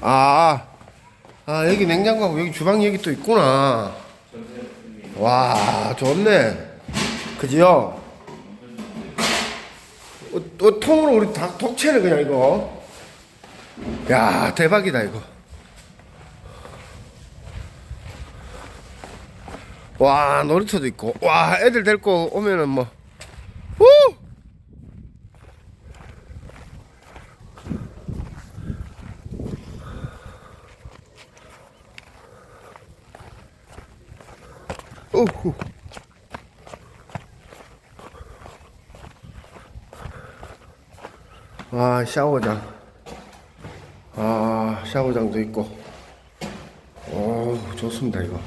아, 아 여기 냉장고하고 여기 주방 여기 또 있구나. 와 좋네. 그지요? 어, 어, 통으로 우리 다 통째를 그냥 이거. 야 대박이다 이거. 와 놀이터도 있고 와 애들 데리고 오면은 뭐 후! 우후. 아 샤워장. 아 샤워장도 있고. 오 좋습니다 이거